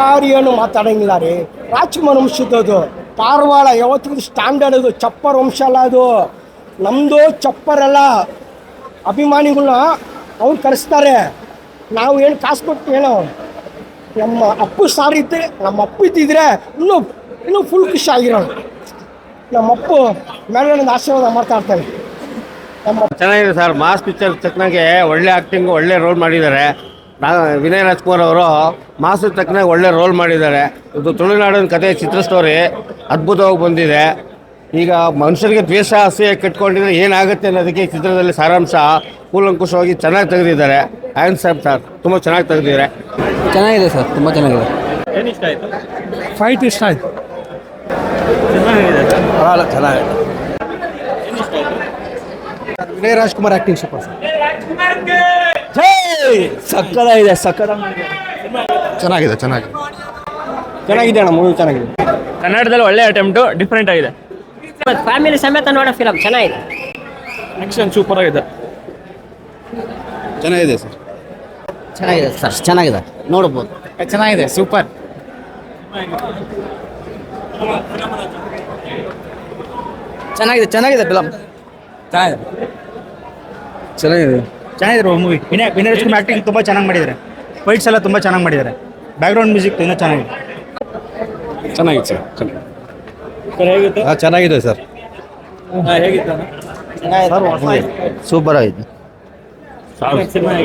ಯಾರು ಏನು ಮಾತಾಡಂಗಿಲ್ಲ ರೀ. ರಾಜ್ಕುಮಾರ್ ವಂಶದ್ದು ಪಾರವಾಳ ಯಾವತ್ತಿಗೂ ಸ್ಟ್ಯಾಂಡರ್ಡ್ ಅದು. ಚಪ್ಪರ್ ವಂಶ ಅಲ್ಲ ಅದು. ನಮ್ಮದು ಚಪ್ಪರಲ್ಲ ಅಭಿಮಾನಿಗಳನ್ನ ಅವ್ರು ಕರೆಸ್ತಾರೆ. ನಾವು ಏನು ಕಾಸು ಕೊಟ್ಟು ಏನೋ. ನಮ್ಮ ಅಪ್ಪು ಸಾರಿದ್ದೆ ನಮ್ಮ ಅಪ್ಪು ಇದ್ದಿದ್ರೆ ಇನ್ನೂ ಇನ್ನೂ ಫುಲ್ ಖುಷಿ ಆಗಿರೋಣ. ನಮ್ಮ ಅಪ್ಪು ಒಂದು ಆಶೀರ್ವಾದ ಮಾಡ್ತಾ ನಮ್ಮ ಚೆನ್ನಾಗಿದೆ ಸರ್ ಮಾಸ್ ಪಿಕ್ಚರ್ ತಕ್ಕನಾಗೆ ಒಳ್ಳೆ ಆಕ್ಟಿಂಗ್ ಒಳ್ಳೆ ರೋಲ್ ಮಾಡಿದ್ದಾರೆ. ನಾ ವಿನಯ್ ರಾಜ್ಕುಮಾರ್ ಅವರು ಮಾಸ್ಟರ್ ತಕ್ಕನಾಗಿ ಒಳ್ಳೆ ರೋಲ್ ಮಾಡಿದ್ದಾರೆ. ಇದು ತುಳುನಾಡಿನ ಕಥೆ ಚಿತ್ರ ಸ್ಟೋರಿ ಅದ್ಭುತವಾಗಿ ಬಂದಿದೆ. ಈಗ ಮನುಷ್ಯರಿಗೆ ದ್ವೇಷ ಅಸೂಯೆ ಕಟ್ಕೊಂಡಿದ್ರೆ ಏನಾಗುತ್ತೆ ಅನ್ನೋದಕ್ಕೆ ಈ ಚಿತ್ರದಲ್ಲಿ ಸಾರಾಂಶ ಕೂಲಂಕುಷವಾಗಿ ಚೆನ್ನಾಗಿ ತೆಗೆದಿದ್ದಾರೆ. ಆ್ಯನ್ ಸಾಬ್ ಸರ್ ತುಂಬ ಚೆನ್ನಾಗಿ ತೆಗೆದಿದ್ದಾರೆ. ಚೆನ್ನಾಗಿದೆ ಸರ್ ತುಂಬ ಚೆನ್ನಾಗಿದೆ. ಫೈಟ್ ಇಷ್ಟ ಆಯ್ತು? ಚೆನ್ನಾಗಿದೆ. ವಿನಯ್ ರಾಜ್ಕುಮಾರ್ ಆ್ಯಕ್ಟಿಂಗ್ ಸೂಪರ್ ಸಕ್ಕದಾಗಿದೆ ಸಕ್ಕದ ಚೆನ್ನಾಗಿದೆ ಚೆನ್ನಾಗಿದೆ. ಚೆನ್ನಾಗಿದೆ ಅಣ್ಣ ಮೂವಿ ಚೆನ್ನಾಗಿದೆ. ಕನ್ನಡದಲ್ಲಿ ಒಳ್ಳೆ ಅಟೆಂಪ್ಟು ಡಿಫ್ರೆಂಟ್ ಆಗಿದೆ. ಫ್ಯಾಮಿಲಿ ಸಮೇತ ನೋಡೋ ಫಿಲಮ್ ಚೆನ್ನಾಗಿದೆ. ಆಕ್ಷನ್ ಸೂಪರ್ ಆಗಿದೆ. ಚೆನ್ನಾಗಿದೆ ಸರ್. ಚೆನ್ನಾಗಿದೆ ಸರ್ ಚೆನ್ನಾಗಿದೆ. ನೋಡ್ಬೋದು. ಚೆನ್ನಾಗಿದೆ ಸೂಪರ್ ಚೆನ್ನಾಗಿದೆ ಚೆನ್ನಾಗಿದೆ ಫಿಲಮ್ ಚೆನ್ನಾಗಿದೆ. ಚೆನ್ನಾಗಿದೆ. ಚೆನ್ನಾಗಿದ್ರು ಮೂವಿ ವಿನಯ್ ವಿನಯ್ ರಾಜ್ಕುಮಾರ್ ಆ್ಯಕ್ಟಿಂಗ್ ತುಂಬ ಚೆನ್ನಾಗಿ ಮಾಡಿದ್ದಾರೆ ಫೈಟ್ಸ್ ಎಲ್ಲ ತುಂಬ ಚೆನ್ನಾಗಿ ಮಾಡಿದ್ದಾರೆ ಬ್ಯಾಕ್ಗ್ರೌಂಡ್ ಮ್ಯೂಸಿಕ್ ಇನ್ನೂ ಚೆನ್ನಾಗಿದೆ. ಚೆನ್ನಾಗಿತ್ತು ಸರ್ ಚೆನ್ನಾಗಿತ್ತು ಹಾಂ ಚೆನ್ನಾಗಿದೆ ಸರ್. ಸೂಪರ್ ಆಗಿದೆ.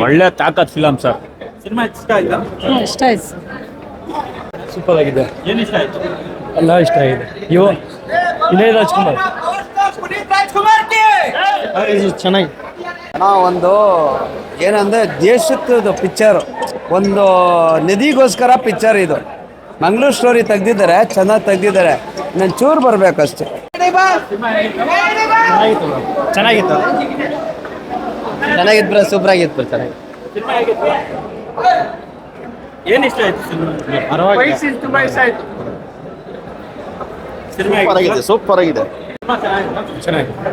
ಒಳ್ಳೆ ತಾಕತ್ ಫಿಲಮ್ ಸರ್. ಸಿನಿಮಾ ಇಷ್ಟ ಆಯ್ತಾ? ಇಷ್ಟ ಆಯ್ತು ಸೂಪರ್ ಆಗಿದೆ. ಏನು ಇಷ್ಟ ಆಯ್ತು? ಎಲ್ಲ ಇಷ್ಟ ಆಗಿದೆ. ಇವ ವಿನಯ್ ರಾಜ್ಕುಮಾರ್. ಚೆನ್ನಾಗಿ ಒಂದು ಏನಂದ್ರೆ ದೇಶದ ಪಿಕ್ಚರ್ ಒಂದು ನಿಧಿಗೋಸ್ಕರ ಪಿಕ್ಚರ್ ಇದು. ಮಂಗಳೂರು ಸ್ಟೋರಿ ತೆಗ್ದಿದ್ದಾರೆ ಚೆನ್ನಾಗಿ ತೆಗ್ದಿದ್ದಾರೆ. ನಾನು ಚೂರು ಬರಬೇಕಷ್ಟೆ ಚೆನ್ನಾಗಿತ್ತು. ಚೆನ್ನಾಗಿತ್ತು. ಬ್ರ ಸೂಪರ್ ಆಗಿತ್ತು ಬ್ರ ಚೆನ್ನಾಗಿ ಏನು ಇಷ್ಟ ಆಯ್ತು. ಸಿನಿಮಾ ಸಿನಿಮಾ ಸೂಪರ್ ಆಗಿದೆ ಸೂಪರ್ ಆಗಿದೆ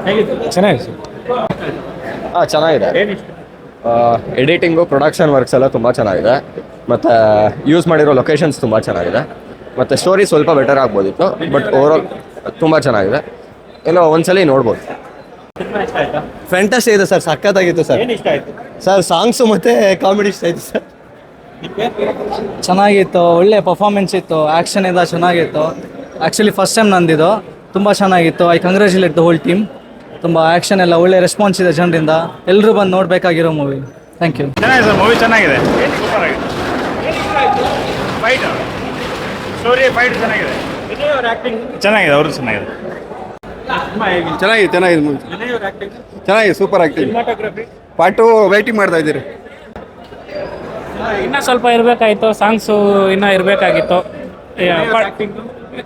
ಹೇಗಿತ್ತು ಚೆನ್ನಾಗಿದೆ ಹಾಂ ಚೆನ್ನಾಗಿದೆ. ಏನು ಎಡಿಟಿಂಗು ಪ್ರೊಡಕ್ಷನ್ ವರ್ಕ್ಸ್ ಎಲ್ಲ ತುಂಬ ಚೆನ್ನಾಗಿದೆ. ಮತ್ತು ಯೂಸ್ ಮಾಡಿರೋ ಲೊಕೇಶನ್ಸ್ ತುಂಬ ಚೆನ್ನಾಗಿದೆ. ಮತ್ತು ಸ್ಟೋರಿ ಸ್ವಲ್ಪ ಬೆಟರ್ ಆಗ್ಬೋದಿತ್ತು ಬಟ್ ಓವರಾಲ್ ತುಂಬ ಚೆನ್ನಾಗಿದೆ. ಎಲ್ಲ ಒಂದ್ಸಲಿ ನೋಡ್ಬೋದು. ಸಿನಿಮಾ ಇಷ್ಟ ಆಯ್ತಾ ಫ್ಯಾಂಟಸಿ ಇದೆ ಸರ್, ಸಖತ್ತಾಗಿತ್ತು ಸರ್. ಏನು ಸರ್ ಸಾಂಗ್ಸು ಮತ್ತು ಕಾಮಿಡಿ ಇಷ್ಟ ಆಯಿತು ಸರ್. ಚೆನ್ನಾಗಿತ್ತು, ಒಳ್ಳೆ ಪರ್ಫಾರ್ಮೆನ್ಸ್ ಇತ್ತು ಆ್ಯಕ್ಷನ್ ಎಲ್ಲ ಚೆನ್ನಾಗಿತ್ತು. ಆ್ಯಕ್ಚುಲಿ ಫಸ್ಟ್ ಟೈಮ್ ನಂದಿದ್ದು, ತುಂಬ ಚೆನ್ನಾಗಿತ್ತು. I congratulate the whole team ತುಂಬ ಆ್ಯಕ್ಷನ್ ಎಲ್ಲ ಒಳ್ಳೆ ರೆಸ್ಪಾನ್ಸ್ ಇದೆ ಜನರಿಂದ. ಎಲ್ಲರೂ ಬಂದು ನೋಡಬೇಕಾಗಿರೋ ಮೂವಿ ಥ್ಯಾಂಕ್ ಯು ಚೆನ್ನಾಗಿದೆ ಸರ್ ಮೂವಿ ಚೆನ್ನಾಗಿದೆ. ಸೂಪರ್ ಆಗಿದೆ ಫೈಟ್ ಸ್ಟೋರಿ ಫೈಟ್ ಚೆನ್ನಾಗಿದೆ. ವಿನಯ್ ಅವ್ರ ಆ್ಯಕ್ಟಿಂಗ್ ಚೆನ್ನಾಗಿದೆ ಅವರು ಚೆನ್ನಾಗಿದೆ. ಚೆನ್ನಾಗಿದೆ ಚೆನ್ನಾಗಿದೆ ಮೂವಿ ಚೆನ್ನಾಗಿದೆ ಸೂಪರ್ ಆಗ್ತಿದೆ ಸಿನಿಮಾಟೋಗ್ರಫಿ ಪಾಟು ವೈಟಿಂಗ್ ಮಾಡ್ತಾ ಇದ್ದೀರಿ. ಇನ್ನೂ ಸ್ವಲ್ಪ ಇರಬೇಕಾಗಿತ್ತು ಸಾಂಗ್ಸು ಇನ್ನೂ ಇರಬೇಕಾಗಿತ್ತು.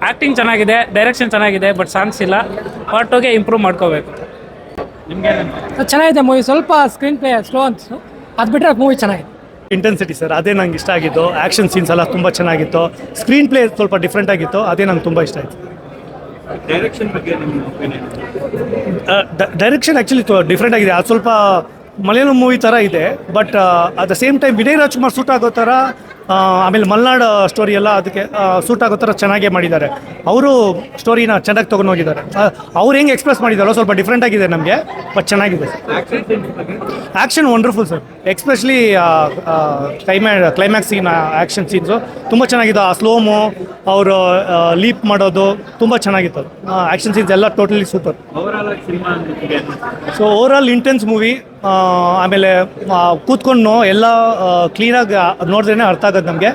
ಆ್ಯಕ್ಟಿಂಗ್ ಚೆನ್ನಾಗಿದೆ ಡೈರೆಕ್ಷನ್ ಚೆನ್ನಾಗಿದೆ ಬಟ್ ಸಾಂಗ್ಸ್ ಇಲ್ಲ. ಪಾರ್ಟ್ ಟೂಗೆ ಇಂಪ್ರೂವ್ ಮಾಡ್ಕೋಬೇಕು. ಚೆನ್ನಾಗಿದೆ ಮೂವಿ. ಸ್ವಲ್ಪ ಸ್ಕ್ರೀನ್ ಪ್ಲೇ ಸ್ಲೋ ಅನ್ಸು. ಅದು ಬಿಟ್ಟರೆ ಮೂವಿ ಚೆನ್ನಾಗಿದೆ. ಇಂಟೆನ್ಸಿಟಿ ಸರ್ ಅದೇ ನಂಗೆ ಇಷ್ಟ ಆಗಿತ್ತು ಆ್ಯಕ್ಷನ್ ಸೀನ್ಸ್ ಎಲ್ಲ ತುಂಬ ಚೆನ್ನಾಗಿತ್ತು. ಸ್ಕ್ರೀನ್ ಪ್ಲೇ ಸ್ವಲ್ಪ ಡಿಫ್ರೆಂಟ್ ಆಗಿತ್ತು. ಅದೇ ನಂಗೆ ತುಂಬ ಇಷ್ಟ ಆಯಿತು. ಡೈರೆಕ್ಷನ್ ಬಗ್ಗೆ ಡೈರೆಕ್ಷನ್ ಆ್ಯಕ್ಚುಲಿ ಡಿಫ್ರೆಂಟ್ ಆಗಿದೆ. ಅದು ಸ್ವಲ್ಪ ಮಲಯಾಳಂ ಮೂವಿ ಥರ ಇದೆ. But at the same time Vinay Rajkumar suit ಆಗೋ ಥರ ಆಮೇಲೆ ಮಲ್ನಾಡ್ ಸ್ಟೋರಿ ಎಲ್ಲ ಅದಕ್ಕೆ ಸೂಟ್ ಆಗೋ ಥರ ಚೆನ್ನಾಗೇ ಮಾಡಿದ್ದಾರೆ. ಅವರು ಸ್ಟೋರಿನ ಚೆನ್ನಾಗಿ ತೊಗೊಂಡು ಹೋಗಿದ್ದಾರೆ. ಅವ್ರು ಹೆಂಗೆ ಎಕ್ಸ್ಪ್ರೆಸ್ ಮಾಡಿದಾರೋ ಸ್ವಲ್ಪ ಡಿಫ್ರೆಂಟ್ ಆಗಿದೆ ನಮಗೆ ಬಟ್ ಚೆನ್ನಾಗಿದೆ. Action wonderful sir especially climax scene action scenes ತುಂಬ ಚೆನ್ನಾಗಿದೆ. ಆ ಸ್ಲೋಮು ಅವರು ಲೀಪ್ ಮಾಡೋದು ತುಂಬ ಚೆನ್ನಾಗಿತ್ತು. ಆ್ಯಕ್ಷನ್ ಸೀನ್ಸ್ ಎಲ್ಲ totally super so overall intense movie ಆಮೇಲೆ ಕೂತ್ಕೊಂಡು ಎಲ್ಲ ಕ್ಲೀನಾಗಿ ನೋಡಿದ್ರೇ ಅರ್ಥ ಆಗೋದು ನಮಗೆ.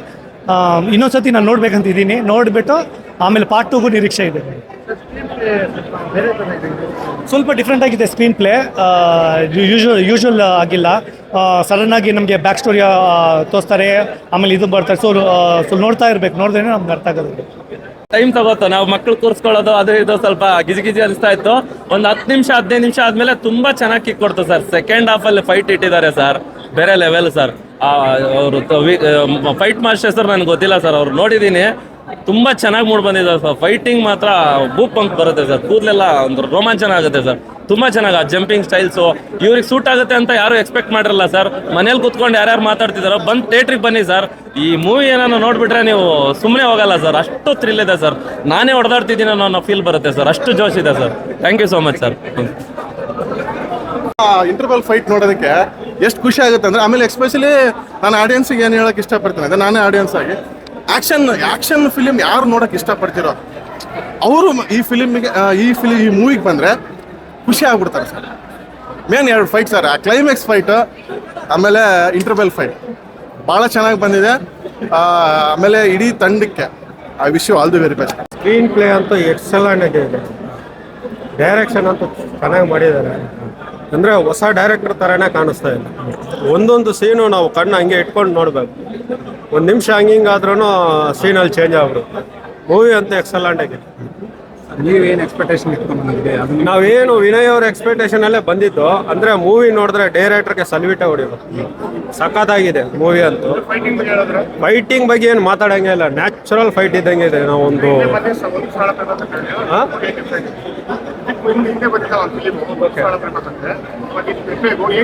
ಇನ್ನೊಂದು ಸತಿ ನಾನು ನೋಡ್ಬೇಕಂತಿದ್ದೀನಿ. ನೋಡಿಬಿಟ್ಟು ಆಮೇಲೆ ಪಾರ್ಟ್ ಟೂಗೂ ನಿರೀಕ್ಷೆ ಇದೆ. ಸ್ವಲ್ಪ ಡಿಫ್ರೆಂಟ್ ಆಗಿದೆ ಸ್ಕ್ರೀನ್ ಪ್ಲೇ ಯೂಶುವಲ್ ಯೂಶುವಲ್ ಆಗಿಲ್ಲ. ಸಡನ್ ಆಗಿ ನಮಗೆ ಬ್ಯಾಕ್ ಸ್ಟೋರಿ ತೋರಿಸ್ತಾರೆ. ಆಮೇಲೆ ಇದು ಬರ್ತಾರೆ ಸೊ ಸೊ ನೋಡ್ತಾ ಇರ್ಬೇಕು. ನೋಡಿದ್ರೆ ನಮ್ಗೆ ಅರ್ಥ ಆಗೋದು. ಟೈಮ್ ತಗೋತು, ನಾವು ಮಕ್ಳು ಕೂರಿಸ್ಕೊಳ್ಳೋದು, ಅದು ಇದು ಸ್ವಲ್ಪ ಗಿಜಿ ಗಿಜಿ ಅನಿಸ್ತಾ ಇತ್ತು. ಒಂದು ಹತ್ತು ನಿಮಿಷ, ಹದಿನೈದು ನಿಮಿಷ ಆದ್ಮೇಲೆ ತುಂಬಾ ಚೆನ್ನಾಗಿ ಕಿಕ್ ಕೊಡ್ತು ಸರ್. ಸೆಕೆಂಡ್ ಹಾಫ್ ಅಲ್ಲಿ ಫೈಟ್ ಇಟ್ಟಿದ್ದಾರೆ ಸರ್. ಬೇರೆ ಲೆವೆಲ್ ಸರ್. ಅವರು ಫೈಟ್ ಮಾಸ್ಟರ್ ಸರ್ ನನಗೆ ಗೊತ್ತಿಲ್ಲ ಸರ್. ಅವ್ರು ನೋಡಿದ್ದೀನಿ ತುಂಬಾ ಚೆನ್ನಾಗಿ ಮೂಡ್ ಬಂದಿದ್ದಾರೆ ಸರ್. ಫೈಟಿಂಗ್ ಮಾತ್ರ ಬೂಪ್ ಅಂತ ಬರುತ್ತೆ ಸರ್. ಕೂದಲೆಲ್ಲ ಒಂದು ರೋಮಾಂಚನ ಆಗುತ್ತೆ ಸರ್. ತುಂಬಾ ಚೆನ್ನಾಗಿ ಜಂಪಿಂಗ್ ಸ್ಟೈಲ್ಸು ಇವ್ರಿಗೆ ಸೂಟ್ ಆಗುತ್ತೆ ಅಂತ ಯಾರು ಎಕ್ಸ್ಪೆಕ್ಟ್ ಮಾಡಿರಲ್ಲ ಸರ್ ಮನೇಲಿ ಕುತ್ಕೊಂಡು ಯಾರ್ಯಾರು ಮಾತಾಡ್ತಿದಾರೋ, ಬಂದು ಥಿಯೇಟ್ರಿಗೆ ಬನ್ನಿ ಸರ್ ಈ ಮೂವಿ ಏನನ್ನ ನೋಡ್ಬಿಟ್ರೆ ನೀವು ಸುಮ್ಮನೆ ಹೋಗಲ್ಲ ಸರ್ ಅಷ್ಟು ಥ್ರಿಲ್ ಇದೆ ಸರ್ ನಾನೇ ಹೊಡೆದಾಡ್ತಿದ್ದೀನಿ ಅನ್ನೋ ಫೀಲ್ ಬರುತ್ತೆ ಸರ್ ಅಷ್ಟು ಜೋಶ್ ಇದೆ sir thank you so much sir interval fight ನೋಡೋದಕ್ಕೆ ಎಷ್ಟು ಖುಷಿ ಆಗುತ್ತೆ ಅಂದ್ರೆ, ಆಮೇಲೆ ಎಸ್ಪೆಷಲಿ ನಾನು ಆಡಿಯನ್ಸಿಗೆ ಏನು ಹೇಳೋಕೆ ಇಷ್ಟಪಡ್ತೀನಿ ಅದೇ ನಾನೇ ಆಡಿಯನ್ಸ್ ಆಗಿ ಆಕ್ಷನ್ ಆಕ್ಷನ್ ಫಿಲಿಮ್ ಯಾರು ನೋಡಕ್ ಇಷ್ಟಪಡ್ತಿರೋ, ಅವರು ಈ ಫಿಲಿಮಿಗೆ ಈ ಫಿಲಿಮ್ ಈ ಮೂವಿಗೆ ಬಂದರೆ ಖುಷಿ ಆಗ್ಬಿಡ್ತಾರೆ ಸರ್. ಮೇನ್ ಎರಡು ಫೈಟ್ ಸರ್, ಆ ಕ್ಲೈಮ್ಯಾಕ್ಸ್ ಫೈಟ್ ಆಮೇಲೆ ಇಂಟರ್ವೆಲ್ ಫೈಟ್ ಭಾಳ ಚೆನ್ನಾಗಿ ಬಂದಿದೆ. ಆಮೇಲೆ ಇಡೀ ತಂಡಕ್ಕೆ I wish you all the very best screen play ಅಂತೂ ಎಕ್ಸಲೆಂಟ್ ಆಗಿದೆ. ಡೈರೆಕ್ಷನ್ ಅಂತೂ ಚೆನ್ನಾಗಿ ಮಾಡಿದ್ದಾರೆ. ಅಂದರೆ ಹೊಸ ಡೈರೆಕ್ಟರ್ ಥರನೇ ಕಾಣಿಸ್ತಾ ಇಲ್ಲ ಒಂದೊಂದು ಸೀನು ನಾವು ಕಣ್ಣು ಹಂಗೆ ಇಟ್ಕೊಂಡು ನೋಡಬೇಕು. ಒಂದು ನಿಮಿಷ ಹಂಗಿಂಗ್ ಆದ್ರೂ ಸೀನಲ್ಲಿ ಚೇಂಜ್ ಆಗ್ಬಿಡುತ್ತೆ. ಮೂವಿ ಅಂತೂ ಎಕ್ಸಲೆಂಟ್ ಆಗಿದೆ. ನೀವೇನು ಎಕ್ಸ್ಪೆಕ್ಟೇಷನ್ ಇಟ್ಕೊಂಡ್ಬಂದಿದ್ರಿ ಅದನ್ನ ನಾವೇನು ವಿನಯ್ ಅವ್ರ ಎಕ್ಸ್ಪೆಕ್ಟೇಷನ್ ಅಲ್ಲೇ ಬಂದಿತ್ತು ಅಂದ್ರೆ ಮೂವಿ ನೋಡಿದ್ರೆ ಡೈರೆಕ್ಟರ್ಗೆ ಸಲ್ವಿಟ ಹೊಡಿಬೇಕು. ಸಖತ್ತಾಗಿದೆ ಮೂವಿ ಅಂತೂ. ಫೈಟಿಂಗ್ ಬಗ್ಗೆ ಏನು ಮಾತಾಡಂಗೆ ಇಲ್ಲ. ನ್ಯಾಚುರಲ್ ಫೈಟ್ ಇದ್ದಂಗೆ ಇದೆ ನಾವೊಂದು?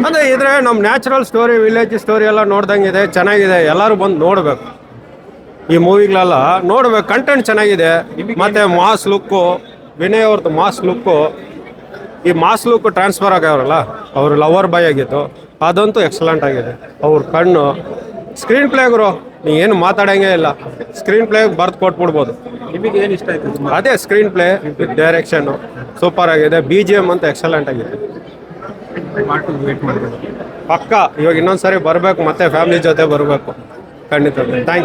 ಅಂದ್ರೆ ಇದ್ರೆ ನಮ್ಮ ನ್ಯಾಚುರಲ್ ಸ್ಟೋರಿ ವಿಲೇಜ್ ಸ್ಟೋರಿ ಎಲ್ಲ ನೋಡ್ದಂಗಿದೆ ಚೆನ್ನಾಗಿದೆ. ಎಲ್ಲರೂ ಬಂದು ನೋಡ್ಬೇಕು. ಈ ಮೂವಿಗಳೆಲ್ಲ ನೋಡ್ಬೇಕು ಕಂಟೆಂಟ್ ಚೆನ್ನಾಗಿದೆ. ಮತ್ತೆ ಮಾಸ್ ಲುಕ್ಕು ವಿನಯ್ ಅವ್ರದ್ದು ಮಾಸ್ ಲುಕ್ಕು. ಈ ಮಾಸ್ ಲುಕ್ ಟ್ರಾನ್ಸ್ಫರ್ ಆಗ್ಯಾವ್ರಲ್ಲ ಅವ್ರ ಲವರ್ ಬಾಯ್ ಆಗಿತ್ತು ಅದಂತೂ ಎಕ್ಸಲೆಂಟ್ ಆಗಿದೆ. ಅವ್ರ ಕಣ್ಣು ಸ್ಕ್ರೀನ್ ಪ್ಲೇ ಗುರು ನೀ ಏನು ಮಾತಾಡಂಗೆ ಇಲ್ಲ. ಸ್ಕ್ರೀನ್ ಪ್ಲೇ ಬರ್ದು ಕೊಟ್ಬಿಡ್ಬೋದು. ನಿಮಗೆ ಏನು ಇಷ್ಟ ಆಯ್ತು ಅದೇ screen play with direction super ಆಗಿದೆ. ಬಿ ಜಿ ಎಂ ಅಂತ ಎಕ್ಸಲೆಂಟ್ ಆಗಿದೆ. ಪಕ್ಕ ಇವಾಗ ಇನ್ನೊಂದ್ಸರಿ ಬರಬೇಕು ಮತ್ತೆ ಫ್ಯಾಮಿಲಿ ಜೊತೆ ಬರಬೇಕು. ಖಂಡಿತ. ಥ್ಯಾಂಕ್